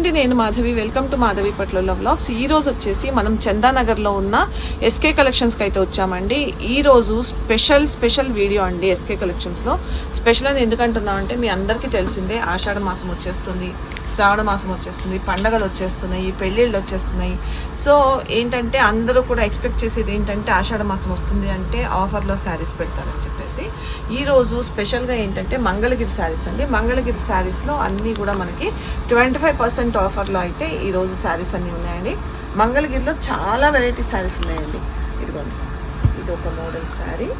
అండి నేను Madhavi. Welcome to Madhavi పట్ల వ్లాగ్స్ ఈ రోజు వచ్చేసి మనం చందానగర్లో ఉన్న ఎస్కే కలెక్షన్స్కి అయితే వచ్చామండి. ఈ రోజు స్పెషల్ స్పెషల్ వీడియో అండి ఎస్కే కలెక్షన్స్లో స్పెషల్ అని ఎందుకంటున్నాం అంటే మీ అందరికీ తెలిసిందే ఆషాఢ మాసం వచ్చేస్తుంది. శ్రావణ మాసం వచ్చేస్తుంది పండగలు వచ్చేస్తున్నాయి పెళ్ళిళ్ళు వచ్చేస్తున్నాయి. సో ఏంటంటే అందరూ కూడా ఎక్స్పెక్ట్ చేసేది ఏంటంటే ఆషాఢ మాసం వస్తుంది అంటే ఆఫర్లో శారీస్ పెడతారని చెప్పేసి. ఈరోజు స్పెషల్గా ఏంటంటే మంగళగిరి శారీస్ అండి. మంగళగిరి శారీస్లో అన్నీ కూడా మనకి ట్వంటీ ఫైవ్ పర్సెంట్ ఆఫర్లో అయితే ఈరోజు శారీస్ అన్నీ ఉన్నాయండి. మంగళగిరిలో చాలా వెరైటీ శారీస్ ఉన్నాయండి. ఇదిగోండి. ఇది ఒక మోడల్ శారీ.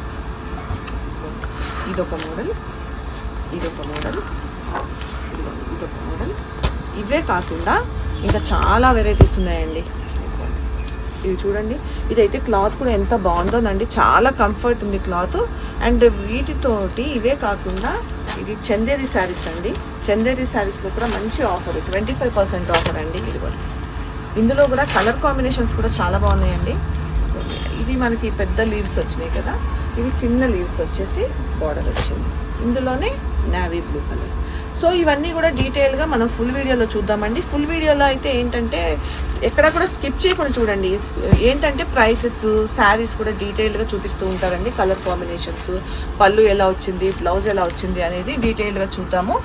ఇదొక మోడల్. ఇదొక మోడల్. ఇదొక మోడల్. ఇవే కాకుండా ఇంకా చాలా వెరైటీస్ ఉన్నాయండి. ఇది చూడండి. ఇదైతే క్లాత్ కూడా ఎంత బాగుందోనండి. చాలా కంఫర్ట్ ఉంది క్లాత్. అండ్ వీటితోటి ఇవే కాకుండా ఇది చందేరి శారీస్ అండి. చందేరి శారీస్లో కూడా మంచి offer twenty five percent offer అండి ఇది కూడా. ఇందులో కూడా కలర్ కాంబినేషన్స్ కూడా చాలా బాగున్నాయండి. ఇది మనకి పెద్ద లీవ్స్ వచ్చినాయి కదా. ఇవి చిన్న లీవ్స్ వచ్చేసి బార్డర్ వచ్చింది. ఇందులోనే నావీ బ్లూ కలర్ సో ఇవన్నీ కూడా డీటెయిల్గా మనం ఫుల్ వీడియోలో చూద్దామండి. ఫుల్ వీడియోలో అయితే ఏంటంటే ఎక్కడ కూడా స్కిప్ చేయకుండా చూడండి. ఏంటంటే ప్రైసెస్ శారీస్ కూడా డీటెయిల్గా చూపిస్తూ ఉంటారండి. కలర్ కాంబినేషన్స్ పళ్ళు ఎలా వచ్చింది బ్లౌజ్ ఎలా వచ్చింది అనేది డీటెయిల్గా చూద్దాము.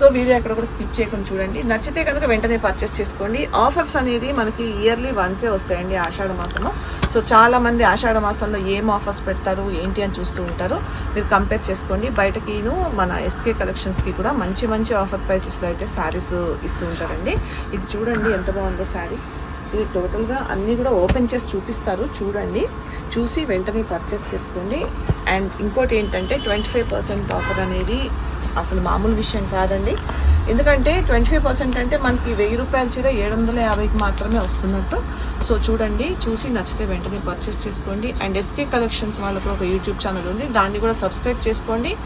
సో వీడియో ఎక్కడ కూడా స్కిప్ చేయకుండా చూడండి. నచ్చితే కనుక వెంటనే పర్చేస్ చేసుకోండి. ఆఫర్స్ అనేది మనకి ఇయర్లీ వన్సే వస్తాయండి ఆషాఢ మాసంలో సో చాలా మంది ఆషాఢ మాసంలో ఏం ఆఫర్స్ పెడతారు ఏంటి అని చూస్తూ ఉంటారు. మీరు కంపేర్ చేసుకోండి. బయటకిను మన ఎస్కే కలెక్షన్స్కి కూడా మంచి మంచి ఆఫర్ ప్రైసెస్లో అయితే శారీస్ ఇస్తూ ఉంటారండి. ఇది చూడండి ఎంత బాగుందో శారీ ఇది టోటల్గా అన్నీ కూడా ఓపెన్ చేసి చూపిస్తారు. చూడండి. చూసి వెంటనే పర్చేస్ చేసుకోండి. అండ్ ఇంకోటి ఏంటంటే ట్వంటీ ఫైవ్ పర్సెంట్ ఆఫర్ అనేది అసలు మామూలు విషయం కాదండి. ఎందుకంటే ట్వంటీ ఫైవ్ పర్సెంట్ అంటే మనకి వెయ్యి రూపాయల చీర ఏడు వందల యాభైకి మాత్రమే వస్తున్నట్టు. సో చూడండి చూసి నచ్చితే వెంటనే పర్చేస్ చేసుకోండి. అండ్ ఎస్కే కలెక్షన్స్ వాళ్ళకు ఒక యూట్యూబ్ ఛానల్ ఉంది. దాన్ని కూడా సబ్స్క్రైబ్ చేసుకోండి.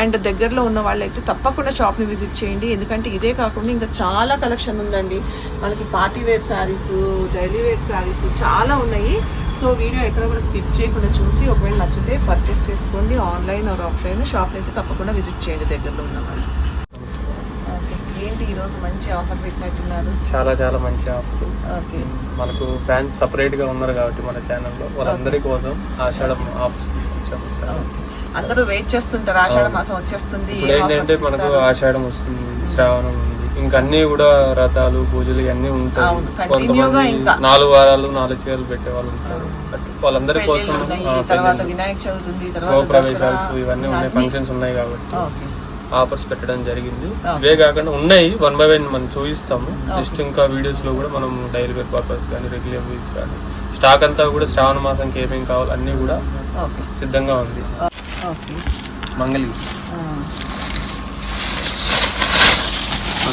అండ్ దగ్గరలో ఉన్న వాళ్ళైతే తప్పకుండా షాప్ని విజిట్ చేయండి. ఎందుకంటే ఇదే కాకుండా ఇంకా చాలా కలెక్షన్ ఉందండి. మనకి party wear saris daily wear saris చాలా ఉన్నాయి. సో వీడియో ఎక్కడ కూడా స్కిప్ చేయకుండా చూసి ఒకవేళ నచ్చితే పర్చేస్ చేసుకోండి ఆన్లైన్ ఆర్ ఆఫ్లైన్ షాప్లో అయితే తప్పకుండా విజిట్ చేయండి దగ్గరలో ఉన్న వాళ్ళు. ఏంటి ఈరోజు మంచి ఆఫర్ పెట్టినట్టున్నారు? చాలా చాలా మంచి ఆఫర్ ఓకే మనకు ఫ్యాన్స్ సపరేట్గా ఉన్నారు కాబట్టి మన ఛానల్లో వాళ్ళందరి కోసం ఆషాఢం ఆఫర్స్ తీసుకొచ్చాము సార్. అందరూ వెయిట్ చేస్తుంటారు. ఆషాఢ మాసం వచ్చేస్తుంది. ఏంటంటే మనకు? ఆషాఢం వస్తుంది శ్రావణం ఇంకా అన్ని కూడా రథాలు పూజలు ఇవన్నీ ఉంటాయి. కొంతమంది నాలుగు వారాలు నాలుగు చీరలు పెట్టే వాళ్ళు ఉంటారు వాళ్ళందరి కోసం గృహప్రవేశాలు దసరా, ఇవన్నీ ఉన్నాయి. ఫంక్షన్స్ ఉన్నాయి కాబట్టి ఓకే. ఆఫర్స్ పెట్టడం జరిగింది. ఇవే కాకుండా ఉన్నాయి వన్ బై వన్ మనం చూపిస్తాము. జస్ట్ ఇంకా వీడియోస్లో కూడా మనం డైలీ వేర్ పర్పస్ కానీ రెగ్యులర్ వీక్స్ కానీ స్టాక్ అంతా కూడా శ్రావణ మాసంకి ఏమేమి కావాలి అన్నీ కూడా ఓకే. సిద్ధంగా ఉంది. ఓకే. మంగళగిరి ఆ,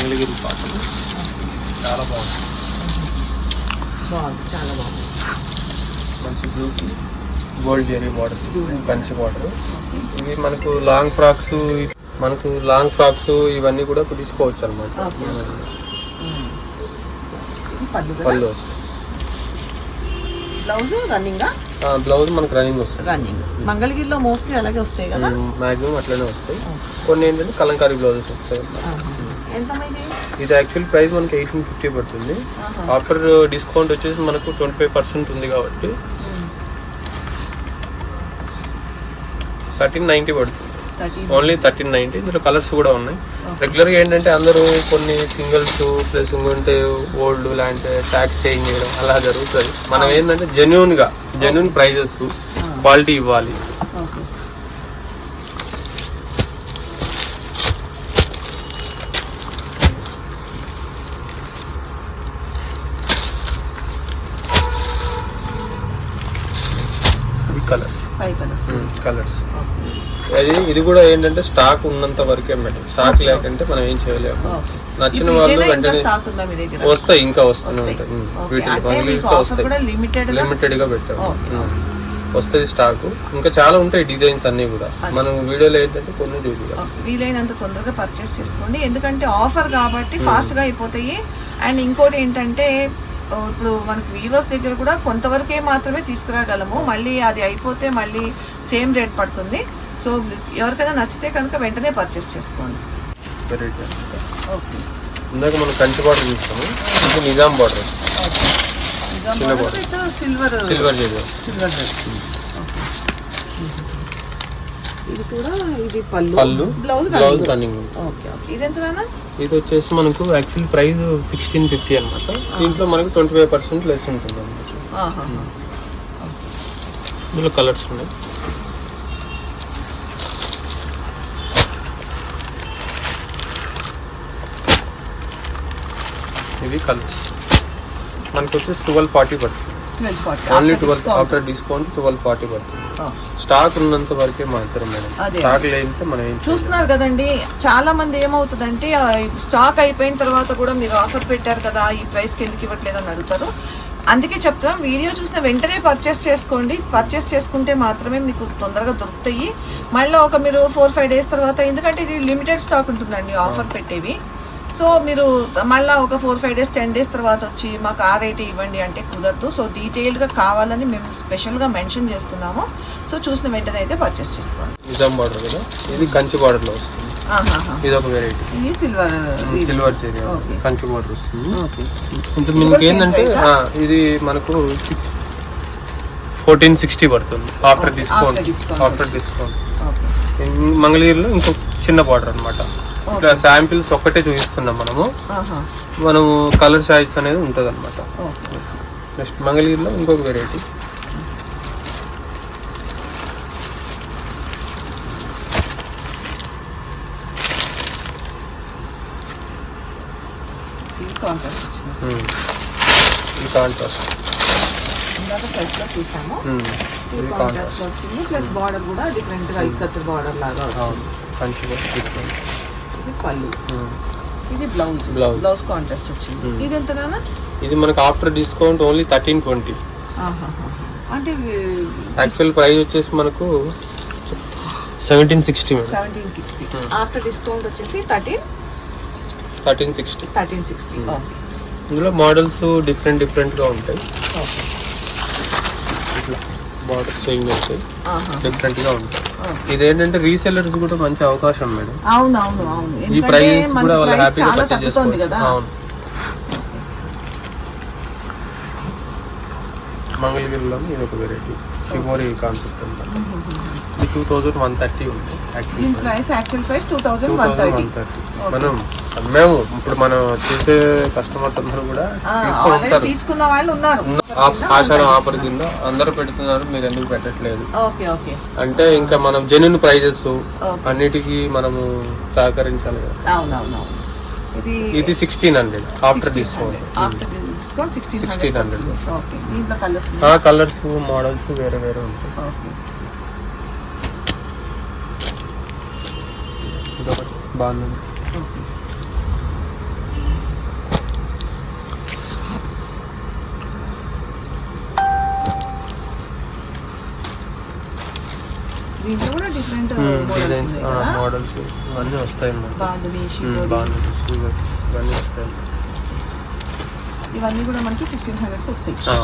మంగళగిరి పాటలు. చాలా బాగుంది బాగుంది చాలా బాగుంది మంచి బ్లూకి gold zari model Kanchi model ఇవి మనకు లాంగ్ ఫ్రాక్స్ మనకు లాంగ్ ఫ్రాక్స్ ఇవన్నీ కూడా తీసుకోవచ్చు అనమాట పళ్ళు వస్తాయి. బ్లౌజ్ రన్నింగ్ బ్లౌజ్ మనకు రన్నింగ్ వస్తుంది. రన్నింగ్ మంగళగిరిలో మోస్ట్లీ అలాగే వస్తాయి కదా? మాక్సిమం అట్లనే వస్తాయి. కొన్ని ఏంటంటే కలంకారీ బ్లౌజెస్ వస్తాయి. ఇది యాక్చువల్ ప్రైస్ మనకి ఎయిటీన్ ఫిఫ్టీ పడుతుంది. ఆఫర్ డిస్కౌంట్ వచ్చేసి మనకు ట్వంటీ ఫైవ్ పర్సెంట్ ఉంది కాబట్టి. థర్టీన్ నైంటీ పడుతుంది. ఓన్లీ థర్టీన్ నైంటీ ఇందులో కలర్స్ కూడా ఉన్నాయి. రెగ్యులర్గా ఏంటంటే అందరూ కొన్ని సింగిల్స్ ప్లస్ ఇంకొంటే ఓల్డ్ లాంటి ట్యాక్స్ చేంజ్ చేయడం అలా జరుగుతుంది. మనం ఏంటంటే జెన్యున్గా జెన్యున్ ప్రైజెస్ క్వాలిటీ ఇవ్వాలి ఓకే ఈ కలర్స్. Five colours. కలర్స్. అది ఇది కూడా ఏంటంటే స్టాక్ ఉన్నంత వరకే మేడం స్టాక్ లేకంటే మనం ఏం చేయలేము. నచ్చిన వాళ్ళు వెంటనే వస్తాయి ఇంకా వస్తూనే. ఉంటాయి. ఆఫర్ వస్తాయి. కూడా లిమిటెడ్గా పెట్టాము. వస్తుంది స్టాక్ ఇంకా చాలా ఉంటాయి డిజైన్స్ అన్ని కూడా. మనం వీడియోలో ఏంటంటే కొన్ని. వీలైనంత తొందరగా పర్చేస్ చేసుకోండి. ఎందుకంటే ఆఫర్ కాబట్టి ఫాస్ట్గా అయిపోతాయి. అండ్ ఇంకోటి ఏంటంటే ఇప్పుడు మనకి వీవర్స్ దగ్గర కూడా కొంతవరకే మాత్రమే తీసుకురాగలము. మళ్ళీ అది అయిపోతే మళ్ళీ సేమ్ రేట్ పడుతుంది. సో ఎవరికైనా నచ్చితే కనుక వెంటనే పర్చేస్ చేసుకోండి. ఓకే. ఇందాక మనం బార్డర్ చూస్తాము ఇది Nizam border. Silver silver silver ఇది కూడా ఇది పళ్ళు. పళ్ళు. Blouse blouse running okay okay ఇది ఎంత ఇది వచ్చేసి మనకు యాక్చువల్ ప్రైస్ సిక్స్టీన్ ఫిఫ్టీ అనమాట దీంట్లో మనకు ట్వంటీ ఫైవ్ పర్సెంట్ లెస్ ఉంటుంది అనమాట ఆహాహా. ఇందులో కలర్స్ ఉన్నాయి. ఇవి కలర్స్ మనకు వచ్చేసి ట్వెల్వ్ ఫార్టీ పడుతుంది. 1240. Only twelve. After discount twelve forty పడుతుంది. స్టాక్ ఉన్నంత వరకే మాత్రం మేడం. స్టాక్ లేనితే మనం. చూస్తున్నారు కదండి చాలా మంది ఏమవుతుందంటే స్టాక్ అయిపోయిన తర్వాత కూడా మీరు ఆఫర్ పెట్టారు కదా ఈ ప్రైస్కి ఎందుకు ఇవ్వట్లేదు అని అడుగుతారు అందుకే చెప్తాం వీడియో చూసిన వెంటనే పర్చేస్ చేసుకోండి పర్చేస్ చేసుకుంటే మాత్రమే మీకు తొందరగా దొరుకుతాయి మళ్ళీ ఒక మీరు ఫోర్ ఫైవ్ డేస్ తర్వాత ఎందుకంటే ఇది లిమిటెడ్ స్టాక్ ఉంటుందండి ఆఫర్ పెట్టేవి సో మీరు మళ్ళీ ఒక four five days ten days తర్వాత వచ్చి మాకు ఆ రేట్ ఇవ్వండి అంటే కుదరదు. సో డీటెయిల్గా కావాలని మేము స్పెషల్గా మెన్షన్ చేస్తున్నాము. సో చూసిన వెంటనే అయితే పర్చేస్ చేసుకోండి. నిజాం బార్డర్ కదా? ఇది కంచి బార్డర్లో వస్తుంది. ఆహాహా. ఇది ఒక వెరైటీ ఇది సిల్వర్ సిల్వర్ చేరి. కంచి బార్డర్ వస్తుంది. ఇంకా మీకు ఏంటంటే ఇది మనకు ఫోర్టీన్ సిక్స్టీ పడుతుంది. After discount. ఆఫ్టర్ డిస్కౌంట్ మంగళగిరిలో ఇంకో చిన్న బార్డర్ అనమాట ఇట్లా శాంపిల్స్ ఒక్కటే చూపిస్తున్నాం మనము. మనము కలర్ చాయిస్ అనేది ఉంటుంది అనమాట నెక్స్ట్ మంగళగిరిలో ఇంకొక వెరైటీ. కాంట్రాస్ట్ ఈ చూసాము. కాంట్రాస్ట్ వచ్చింది. ప్లస్ బార్డర్ కూడా డిఫరెంట్గా ఇక్కత్ర బార్డర్ లాగా వచ్చింది. ఇది పళ్ళు ఇది బ్లౌజ్. బ్లౌజ్. కాంట్రాస్ట్ వచ్చింది. Hmm. ఇది ఎంత నాన్న? ఇది మనకు after discount only thirteen twenty. అంటే యాక్చువల్ ప్రైస్ వచ్చేసి మనకు seventeen sixty seventeen sixty Hmm. After discount వచ్చేసి thirteen thirteen sixty thirteen sixty Hmm. Okay ఇందులో మోడల్స్ డిఫరెంట్ డిఫరెంట్గా ఉంటాయి. ఓకే బార్డర్ చేంజ్ అవుతాయి ఆహా. డిఫరెంట్గా ఉంటాయి ఇదేంటంటే రీసెల్లర్స్ కూడా మంచి అవకాశం మేడం. అవును. అవును అవును ఈ ప్రైస్ కూడా వాళ్ళు హ్యాపీగా పర్చేజ్ చేసుకోవచ్చు. కదా. అవును. మంగళగిరిలో ఇది ఒక వెరైటీ షిమోరి కాన్సెప్ట్ అనమాట ఇది టూ థౌజండ్ వన్ థర్టీ ఉంది actual price actual price two thousand one thirty మనం అమ్మాము ఇప్పుడు మనం చూసే కస్టమర్స్ అందరూ కూడా తీసుకున్న వాళ్ళు ఉన్నారు. ఆషాఢం ఆఫర్ కింద అందరూ పెడుతున్నారు మీరు ఎందుకు పెట్టట్లేదు? అంటే ఇంకా మనం జెన్యున్ ప్రైజెస్. అన్నిటికీ మనము సహకరించాలి ఇది sixteen hundred after discount sixteen 1600. Hundred colours ఆ కలర్స్ మోడల్స్ వేరే వేరే ఉంటాయి. బాగుంది ఓకే దీంట్లో కూడా డిఫరెంట్ మోడల్స్ డిజైన్స్ మోడల్స్ ఇవన్నీ వస్తాయి బాగుంది. బాగుంది ఇవన్నీ వస్తాయి. ఇవన్నీ కూడా మనకి సిక్స్టీన్ హండ్రెడ్కి వస్తాయి. ఆ.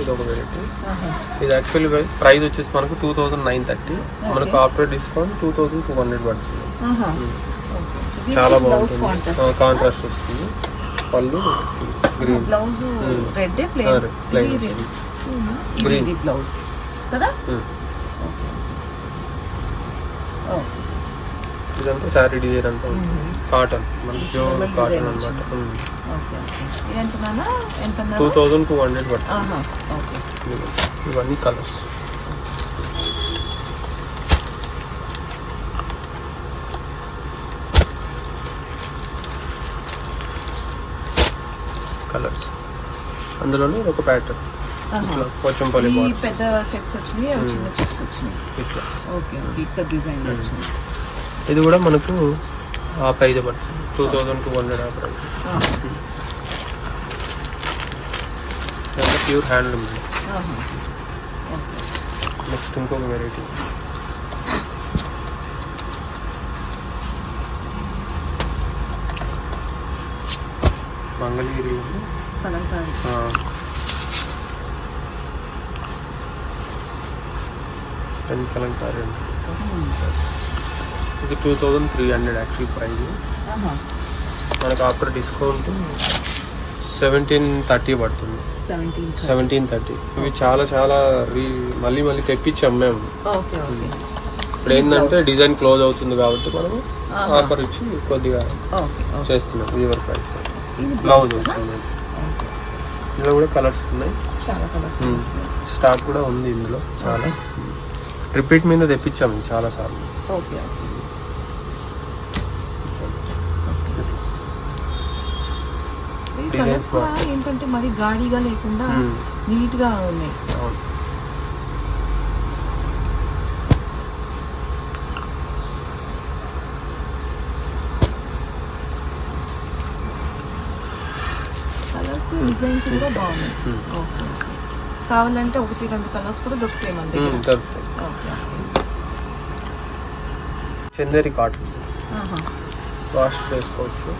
ఇది ఒక వెరైటీ ఆహా. ఇది యాక్చువల్లీ ప్రైస్ వచ్చేసి మనకు టూ థౌసండ్ నైన్ థర్టీ మనకు after discount two thousand two hundred పడుతుంది. ఇది చాలా బాగుంటుంది. కాంట్రాస్ట్ వస్తుంది. పళ్ళు. Blouse Hmm. Red Ah, plain red, plain. ఇది బ్లౌజ్. కదా? ఓ. ఇదంతా శారీ డిజైన్ అంతా కాటన్ మనకి ప్యూర్ కాటన్ అనమాట టూ థౌజండ్ టూ హండ్రెడ్ పడుతుంది. ఇవన్నీ కలర్స్ కలర్స్. అందులోనే ఒక ప్యాటర్న్. ఇట్లా ఈ బార్డర్ పెద్ద చెక్స్ వచ్చినాయి? చిన్న చెక్స్ వచ్చినాయి? ఇట్లా. Okay design. వచ్చింది. ఇది కూడా మనకు ఆ ప్రైజ్ పడుతుంది. టూ థౌజండ్ టూ హండ్రెడ్ ఆ ప్రైజ్ ప్యూర్ హ్యాండ్లూమ్ నెక్స్ట్ ఇంకొక variety Mangalagiri pen Kalamkari. Hmm. ఇది two thousand three hundred actual price. మనకు ఆఫ్టర్ డిస్కౌంట్ సెవెంటీన్ థర్టీ పడుతుంది. Seventeen thirty. ఇవి చాలా చాలా రీ మళ్ళీ మళ్ళీ తెప్పించి అమ్మాము ఓకే ఇప్పుడు ఏంటంటే డిజైన్ క్లోజ్ అవుతుంది కాబట్టి మనము ఆహా. ఆఫర్ ఇచ్చి కొద్దిగా చేస్తున్నాం. వీవర్ ప్రైస్ ఇది బ్లౌజ్ వస్తుంది. ఇందులో కూడా కలర్స్ ఉన్నాయి. చాలా కలర్స్ స్టాక్ కూడా ఉంది ఇందులో. చాలా. రిపీట్ మీద తెప్పించాము చాలా సార్లు. ఓకే కలర్స్ కూడా బాగుంటాయి. ఏంటంటే మరి గాడిగా లేకుండా మ్మ్. నీట్గా ఉన్నాయి అవును కలర్స్ డిజైన్స్ కూడా బాగున్నాయి. మ్మ్. ఓకే కావాలంటే ఒకటి రెండు కలర్స్ కూడా దొరుకుతాయి మన దగ్గర. మ్మ్, దొరుకుతాయి. Okay Chanderi cotton. వాష్ చేసుకోవచ్చు.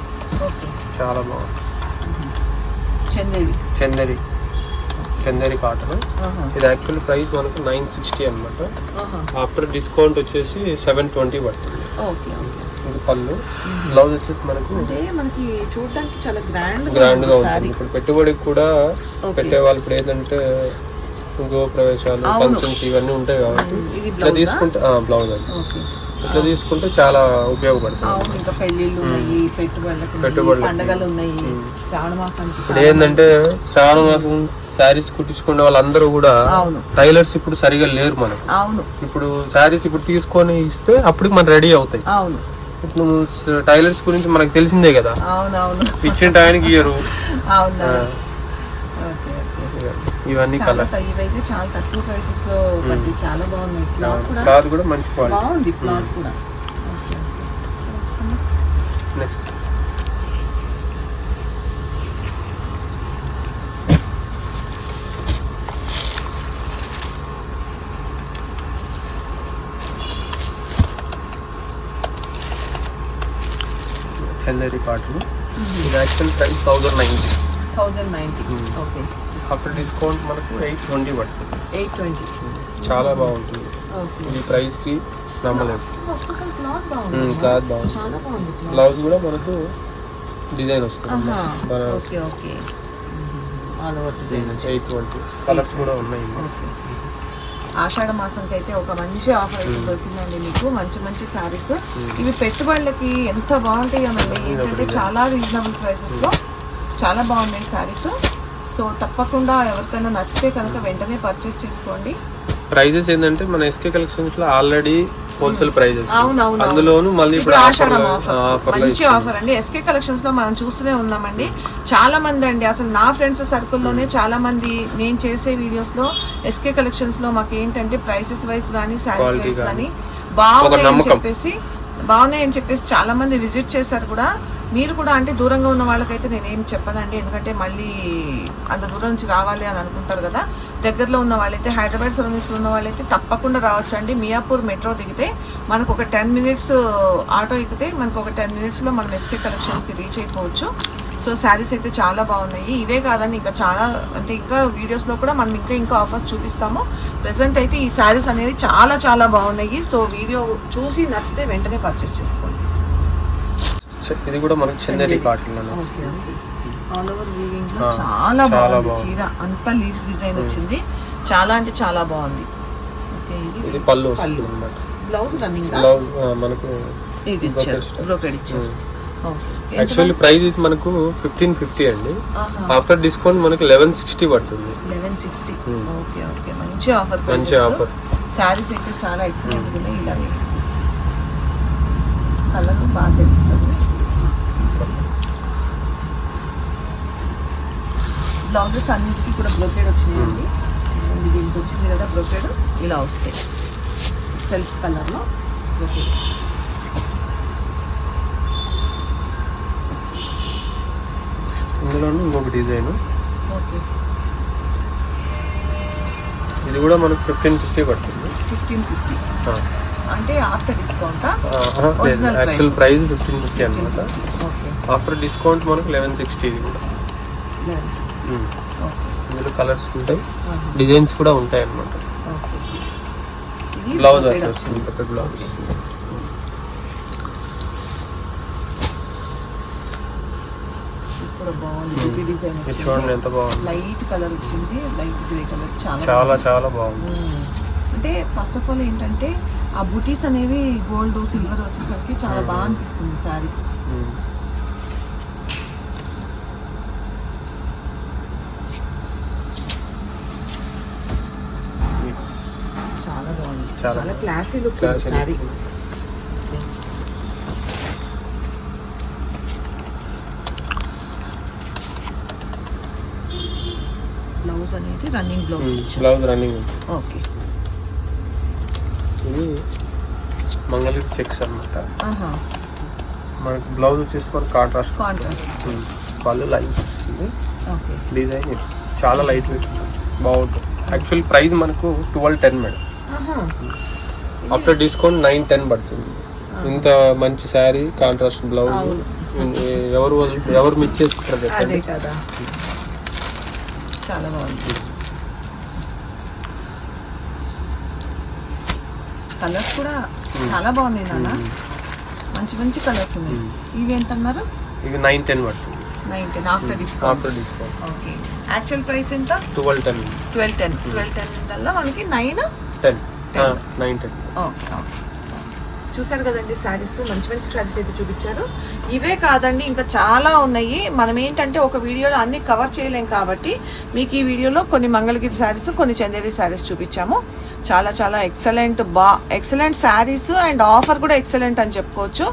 ఓకే చాలా బాగుంది. చందేరి. చందేరి. చందేరి కాటన్. ఇది యాక్చువల్ ప్రైస్ మనకు నైన్ సిక్స్టీ అనమాట. ఆఫ్టర్ డిస్కౌంట్ వచ్చేసి సెవెన్ ట్వంటీ పడుతుంది. ఓకే ఓకే పళ్ళు బ్లౌజ్ వచ్చేసి మనకు అంటే మనకి చూడడానికి చాలా గ్రాండ్ గ్రాండ్గా ఉంటుంది. ఇప్పుడు పెట్టుబడికి కూడా. పెట్టే వాళ్ళు ఇప్పుడు ఏంటంటే గృహ ప్రవేశాలు. ఫంక్షన్స్ ఇవన్నీ ఉంటాయి కాబట్టి ఇట్లా తీసుకుంటే బ్లౌజ్ అండి. ఇట్లా తీసుకుంటే చాలా ఉపయోగపడుతుంది. అవును ఇంకా పెళ్ళిళ్ళు ఉన్నాయి పెట్టుబడులకు ఉన్నాయి, పెట్టుబడులకు. పండగలు ఉన్నాయి. మ్మ్. శ్రావణ మాసానికి ఇప్పుడు ఏంటంటే శ్రావణ మాసం శారీస్ కుట్టించుకునే వాళ్ళందరూ కూడా టైలర్స్ ఇప్పుడు సరిగా లేరు మనకు. ఇప్పుడు శారీస్ ఇప్పుడు తీసుకొని ఇస్తే అప్పుడు మన రెడీ అవుతాయి. ఇప్పుడు టైలర్స్ గురించి మనకు తెలిసిందే కదా. అవును అవును ఇచ్చిన టైంకి ఇయ్యరు. ఇవన్నీ కలర్స్ ఇవైతే చాలా తక్కువ ప్రైసెస్లో చాలా బాగున్నాయి. క్లాత్ కూడా మంచి క్వాలిటీ బాగుంది క్లాత్ కూడా. నెక్స్ట్ చందేరి కాటన్ ఇది actual price thousand ninety thousand ninety. Okay after discount మనకు ఎయిట్ ట్వంటీ పడుతుంది. ఎయిట్ ట్వంటీ చాలా బాగుంటుంది. ఈ ప్రైస్కి నమ్మలేదు క్లాత్ బాగుంది. క్లాత్ బ్లౌజ్ కూడా మనకు డిజైన్ వస్తుంది ఎయిట్ ట్వంటీ కలర్స్ కూడా ఉన్నాయి. ఓకే ఆషాఢ మాసంకి అయితే ఒక మంచి ఆఫర్ అయితే దొరికిందండి మీకు. మంచి మంచి శారీస్. ఇవి పెట్టుబడులకి ఎంత బాగుంటాయోనండి ఏంటంటే చాలా రీజనబుల్ ప్రైసెస్లో చాలా బాగున్నాయి శారీస్. సో తప్పకుండా ఎవరికైనా నచ్చితే కనుక వెంటనే పర్చేస్ చేసుకోండి. ప్రైజెస్ ఏంటంటే మన ఎస్కే కలెక్షన్స్లో ఆల్రెడీ హోల్సేల్ ప్రైజెస్ అందులోను మళ్ళీ ఇప్పుడు ఇప్పుడు ఆషాఢం ఆఫర్ మంచి ఆఫర్ అండి. ఎస్కే కలెక్షన్స్లో మనం చూస్తూనే ఉన్నామండి. చాలా మంది అండి అసలు నా ఫ్రెండ్స్ సర్కిల్లోనే చాలా మంది నేను చేసే వీడియోస్లో ఎస్కే కలెక్షన్స్లో మాకు ఏంటంటే ప్రైసెస్ వైస్ కానీ శారీస్ వైస్ గానీ. కానీ బాగున్నాయి అని. చెప్పేసి బాగున్నాయి అని చెప్పేసి చాలా మంది విజిట్ చేశారు కూడా. మీరు కూడా అంటే దూరంగా ఉన్న వాళ్ళకైతే నేనేం చెప్పదండి. ఎందుకంటే మళ్ళీ అంత దూరం నుంచి రావాలి అని అనుకుంటారు కదా. దగ్గరలో ఉన్న వాళ్ళైతే హైదరాబాద్ సరౌండింగ్స్ ఉన్న వాళ్ళైతే తప్పకుండా రావచ్చు అండి మియాపూర్ మెట్రో దిగితే మనకు ఒక టెన్ మినిట్స్ ఆటో ఎక్కితే మనకు ఒక టెన్ మినిట్స్లో మనం ఎస్కే కలెక్షన్స్కి రీచ్ అయిపోవచ్చు. సో శారీస్ అయితే చాలా బాగున్నాయి. ఇవే కాదండి ఇంకా చాలా అంటే ఇంకా వీడియోస్లో కూడా మనం ఇంకా ఇంకా ఆఫర్స్ చూపిస్తాము. ప్రెసెంట్ అయితే ఈ శారీస్ అనేవి చాలా చాలా బాగున్నాయి. సో వీడియో చూసి నచ్చితే వెంటనే పర్చేస్ చేసుకోండి. ఇది కూడా మనకు Chanderi cotton all over weaving చాలా బాగుంది. చీర అంతా లీవ్స్ డిజైన్ వచ్చింది. చాలా అంటే చాలా బాగుంది. ఓకే ఇది పళ్ళు పళ్ళు. బ్లౌజ్ రన్నింగ్ బ్లౌజ్ మనకు ఇది ఇచ్చారు. బ్రోకెడ్ ఇచ్చారు. ఓకే. యాక్చువల్లీ ప్రైస్ ఇది మనకు ఫిఫ్టీన్ ఫిఫ్టీ అండి. ఆఫ్టర్ డిస్కౌంట్ మనకు లెవెన్ సిక్స్టీ పడుతుంది. Eleven sixty Hmm. Okay okay. మంచి ఆఫర్ మంచి offer. శారీస్ అయితే చాలా ఎక్సలెంట్ ఉన్నాయి ఇలా కలర్ బాగా తెలుస్తుంది. బ్లౌజెస్ అన్నిటికీ కూడా బ్రోకెడ్ వచ్చినాయండి. ఇది దీనికి వచ్చింది కదా బ్రోకెడ్ ఇలా వస్తాయి. సెల్ఫ్ కలర్లో బ్రోకెడ్. ఇందులోనే ఇంకొక డిజైన్. ఓకే. ఇది కూడా మనకు ఫిఫ్టీన్ ఫిఫ్టీ పడుతుంది. Fifteen fifty. అంటే ఆఫ్టర్ డిస్కౌంటా? యాక్చువల్. ప్రైస్ ఫిఫ్టీన్ ఫిఫ్టీ అనమాట ఆఫ్టర్ డిస్కౌంట్ మనకు లెవెన్ సిక్స్టీ. ఇది కూడా లెవెన్ సిక్స్టీ. Hmm. ఇందులో కలర్స్ ఉంటాయి. Hmm. డిజైన్స్ కూడా ఉంటాయి అనమాట బ్లౌజ్ వస్తుంది ఒక బ్లౌజ్ చూడండి ఎంత బాగుంది. లైట్ కలర్ వచ్చింది. లైట్ గ్రే కలర్ చాలా చాలా చాలా బాగుంది. Hmm. అంటే ఫస్ట్ ఆఫ్ ఆల్ ఏంటంటే ఆ బుటీస్ అనేవి గోల్డ్ సిల్వర్ వచ్చేసరికి చాలా బాగా అనిపిస్తుంది శారీ చాలా క్లాసీ లుక్ బ్లౌజ్ అనేది running blouse blouse running. Okay ఇది మంగళగిరి చెక్స్ అన్నమాట. ఆహా. మనకి బ్లౌజ్ వచ్చేసి మనకి కాంట్రాస్ట్ కాంట్రాస్ట్ వాళ్ళు లైన్స్ వస్తుంది. డిజైన్. చాలా లైట్ వెయిట్ బాగుంటుంది. యాక్చువల్ ప్రైస్ మనకు twelve ten madam. After discount nine ten పడుతుంది. ఇంత మంచి శారీ కాంట్రాస్ట్ బ్లౌజ్. ఎవరు ఎవరు మిస్ చేసుకుంటారు అదే కదా. చాలా బాగుంది. కలర్స్ కూడా చాలా బాగున్నాయి నాన్న. మంచి మంచి కలర్స్ ఉన్నాయి. ఇవి ఎంత అన్నారు ఇవి నైన్ టెన్ పడుతుంది. Nineteen after discount. After discount. Okay. Actual price ఎంత? Twelve ten. Twelve ten. Twelve ten కల్లా మనకి nine? Ten. Nine ten okay okay చూసారు కదండి శారీస్. మంచి మంచి శారీస్ అయితే చూపించారు. ఇవే కాదండి ఇంకా చాలా ఉన్నాయి. మనం ఏంటంటే ఒక వీడియోలో అన్ని కవర్ చేయలేం కాబట్టి మీకు ఈ వీడియోలో కొన్ని మంగళగిరి శారీస్ కొన్ని చందేరి శారీస్ చూపించాము. చాలా చాలా ఎక్సలెంట్ బా ఎక్సలెంట్ శారీస్ అండ్ ఆఫర్ కూడా ఎక్సలెంట్ అని చెప్పుకోవచ్చు.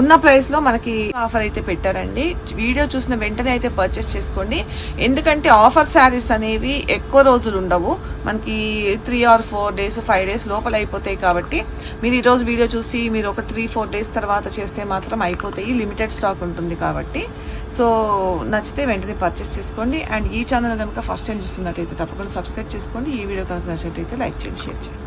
ఉన్న ప్రైస్లో మనకి ఆఫర్ అయితే పెట్టారండి. వీడియో చూసిన వెంటనే అయితే పర్చేస్ చేసుకోండి. ఎందుకంటే ఆఫర్ శారీస్ అనేవి ఎక్కువ రోజులు ఉండవు. మనకి three or four days five days లోపల అయిపోతాయి కాబట్టి మీరు ఈరోజు వీడియో చూసి మీరు ఒక త్రీ ఫోర్ డేస్ తర్వాత చేస్తే మాత్రం అయిపోతాయి. లిమిటెడ్ స్టాక్ ఉంటుంది కాబట్టి. సో నచ్చితే వెంటనే పర్చేస్ చేసుకోండి. అండ్ ఈ ఛానల్ కనుక ఫస్ట్ టైం చూస్తున్నట్టయితే తప్పకుండా సబ్స్క్రైబ్ చేసుకోండి. ఈ వీడియో కనుక నచ్చినట్టయితే లైక్ చేయండి షేర్ చేయండి.